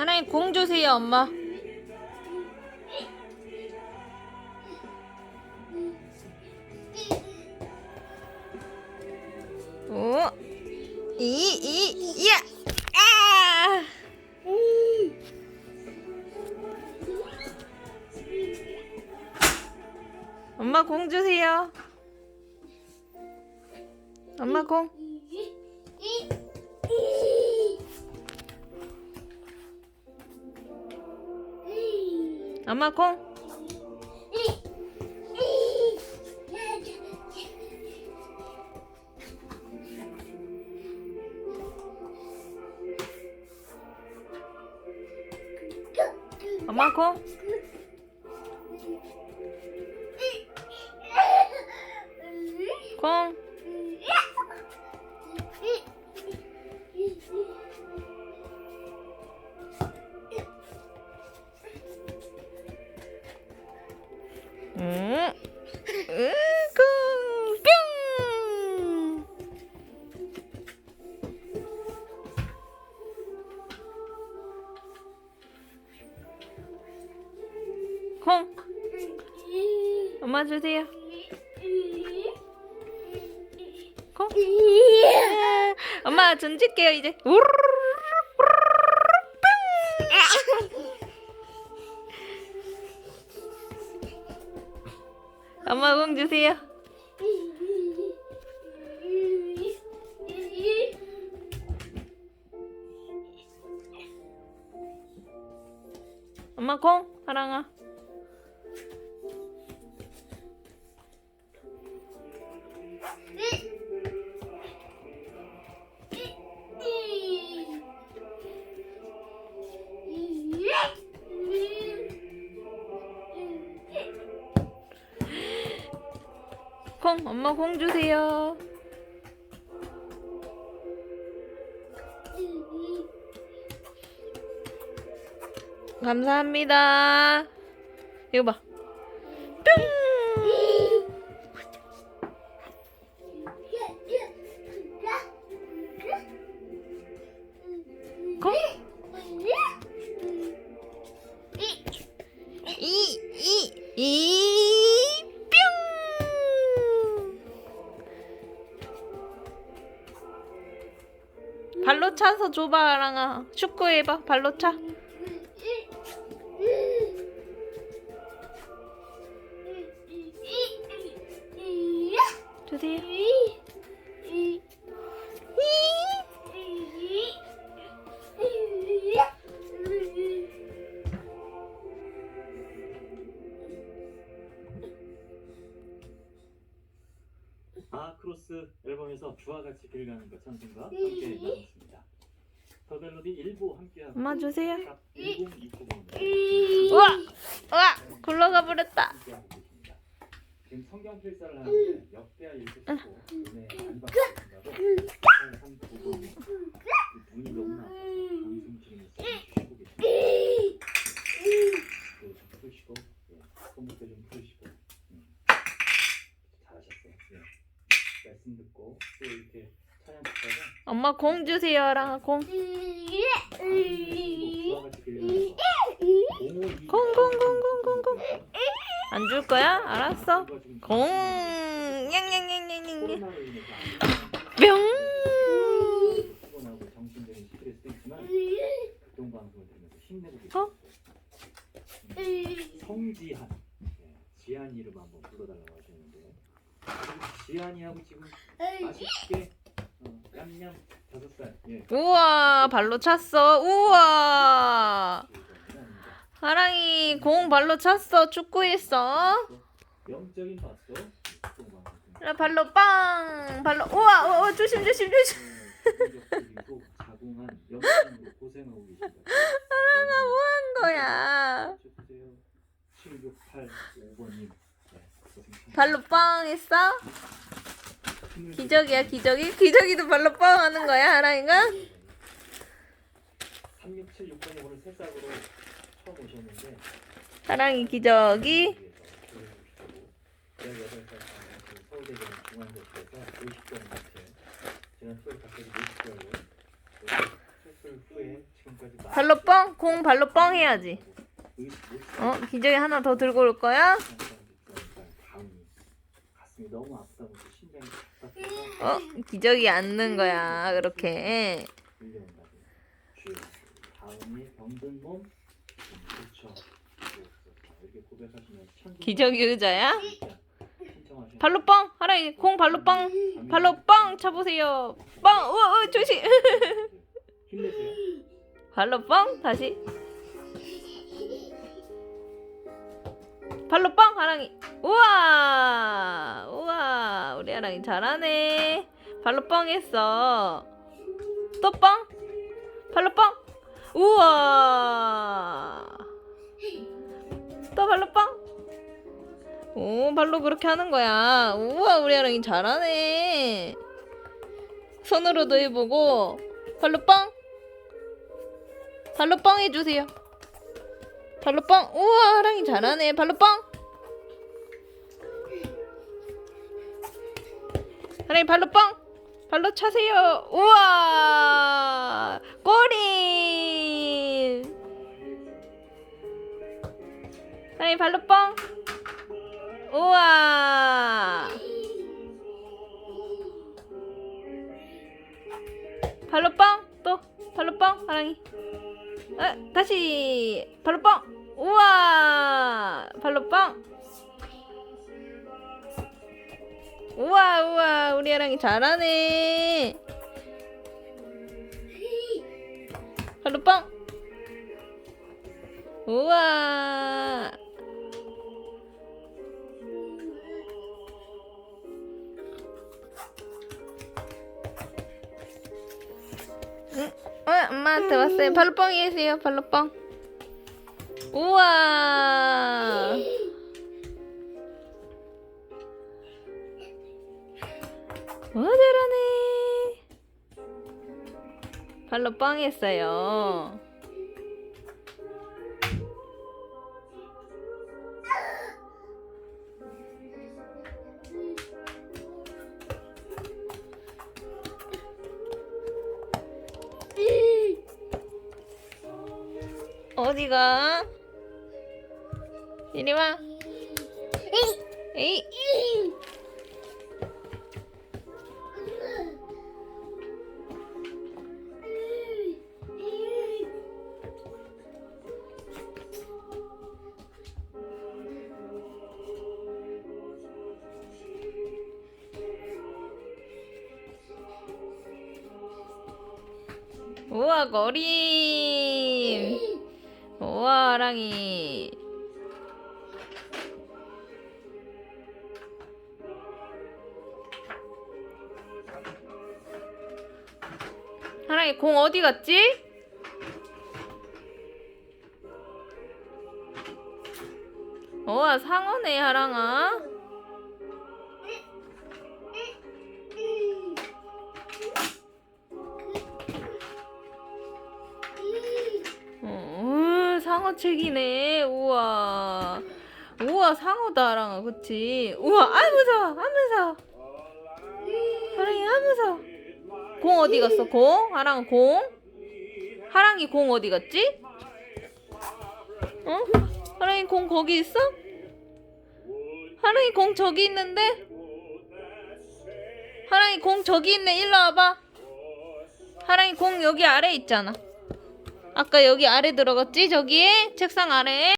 하나님 공 주세요, 엄마. 오, 이, 이, 야, 아! 엄마 공 주세요. 엄마 공. 엄마 공. 엄 공. 엄마 주세요. 공. 엄마 던질게요 이제. 엄마 공 주세요. 엄마 공 사랑아. 공 엄마 공 주세요. 감사합니다. 이거 봐. 뿅. 발로 차서 줘봐, 아랑아. 축구해봐, 발로 차. 주와 같이 길 가는 것 찬송과 함께 나눴습니다. 더 멜로디 일부 함께하고 엄마 주세요. 1029번 우와! 우와! 굴러가 버렸다. 함께하고 계십니다. 지금 성경 필사를 하는데 역대하 읽으시고 은혜 많이 받으신다고 한 부분 눈이 너무 나빠서 방송 중에서 쉬고 계십니다. 그좀 푸시고 예, 손목도 좀 푸시고 음. 잘하셨어요. 예. 말씀 듣고 또 이렇게 찬양 듣다가 엄마 공 주세요, 아랑아, 공. 공, 공, 공, 공, 공, 공. 안 줄 거야? 알았어. 공. 냥냥냥냥냥. 뿅. 어? 성지한 예, 지한 이름 한번 불러달라고 하셨는데 지한이하고 지금 아쉽게 어. 우와, 발로 찼어. 우와. 아랑이 공 발로 찼어. 축구했어. 나 발로 빵. 발로. 우와, 우와, 우와, 조심, 조심, 조심. 그리고 자궁한 영적으로 고생하고 계십니다. 아랑아, 뭐한 거야? 7685번님 발로 빵 했어? 기적이야, 기적이? 기적이도 발로 빵 하는 거야, 아랑이가? 3676번이 오늘 새싹으로 처음 오셨는데 사랑이 기적이? 18살 서울대병원 중앙대학교에서 50개월 마트 지난 10월 갑자기 50개월로 수술 후에 지금까지 발로 뻥? 공 발로 뻥 해야지. 어? 기저귀 하나 더 들고 올 거야? 너무 아프다고 심장이 답답해서 어? 기저귀 앉는 거야. 그렇게. 기저귀 의자야? 발로 뻥! 하랑이 공 발로 뻥! 발로 뻥! 쳐보세요. 뻥! 우와, 우와, 조심! 발로 뻥! 다시. 발로 뻥! 하랑이. 우와! 우와! 우리 하랑이 잘하네. 발로 뻥 했어. 또 뻥! 발로 뻥! 우와! 또 발로 뻥! 오, 발로 그렇게 하는 거야. 우와, 우리 하랑이 잘하네. 손으로도 해보고, 발로 뻥! 발로 뻥 해주세요. 발로 뻥! 우와, 하랑이 잘하네. 발로 뻥! 하랑이 발로 뻥! 발로 차세요. 우와! 꼬리! 하랑이 발로 뻥! 우와! 발로 뻥! 또 발로 뻥! 하랑이. 어, 다시 발로 뻥! 우와! 발로 뻥! 우와 우와 우리 아랑이 잘하네. 발로 뻥! 우와! 어, 엄마한테 왔어요. 발로 뻥이 해주세요. 발로 뻥. 우와. 와 잘하네. 발로 뻥 했어요. 어디가? 이리 와. 에이. 우와 거림. 우와 아랑이. 하랑이 공 어디 갔지? 우와 상어네 하랑아. 상어책이네. 우와. 우와, 상어다, 하랑아. 그치? 우와, 아, 무서워. 아, 무서워. 하랑이, 아, 무서워. 공 어디 갔어, 공? 하랑아, 공? 하랑이 공 어디 갔지? 어? 하랑이 공 거기 있어? 하랑이 공 저기 있는데? 하랑이 공 저기 있네. 일로 와봐. 하랑이 공 여기 아래 있잖아. 아까 여기 아래 들어갔지? 저기에? 책상 아래에?